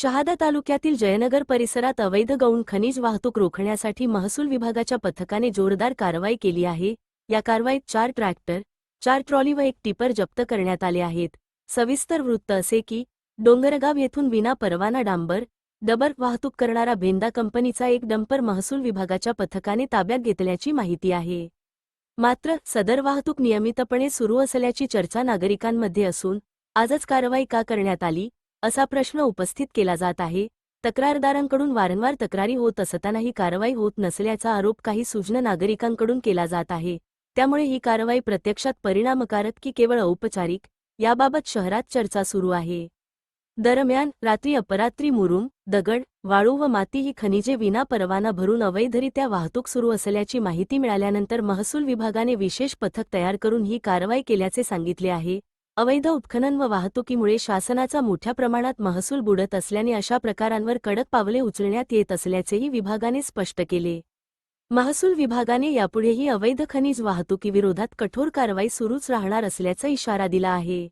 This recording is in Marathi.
शहादा तालुक्यातील जयनगर परिसरात अवैध गौण खनिज वाहतूक रोखण्यासाठी महसूल विभागाच्या पथकाने जोरदार कारवाई केली आहे. या कारवाईत चार ट्रॅक्टर चार ट्रॉली व एक टिपर जप्त करण्यात आले आहेत. सविस्तर वृत्त असे की डोंगरगाव येथून विना परवाना डांबर डबर वाहतूक करणारा भेंदा कंपनीचा एक डंपर महसूल विभागाच्या पथकाने ताब्यात घेतल्याची माहिती आहे. मात्र सदर वाहतूक नियमितपणे सुरू असल्याची चर्चा नागरिकांमध्ये असून आजच कारवाई का करण्यात आली? असा प्रश्न उपस्थित केला जात आहे. तक्रारदारांकडून वारंवार तक्रारी होत असतानाही कारवाई होत नसल्याचा आरोप काही सूचना नागरिकांकडून केला जात आहे. त्यामुळे ही कारवाई प्रत्यक्षात परिणामकारक की केवळ औपचारिक याबाबत शहरात चर्चा सुरू आहे. दरम्यान रात्री अपरात्री मुरुम दगड वाळू व माती ही खनिजे विना परवाना भरून अवैधरित्या वाहतूक सुरू असल्याची माहिती मिळाल्यानंतर महसूल विभागाने विशेष पथक तयार करून ही कारवाई केल्याचे सांगितले आहे. अवैध उत्खनन व वाहतुकीमुळे शासनाचा मोठ्या प्रमाणात महसूल बुडत असल्याने अशा प्रकारांवर कडक पावले उचलण्यात येत असल्याचेही विभागाने स्पष्ट केले. महसूल विभागाने यापुढेही अवैध खनिज वाहतुकीविरोधात कठोर कारवाई सुरूच राहणार असल्याचा इशारा दिला आहे.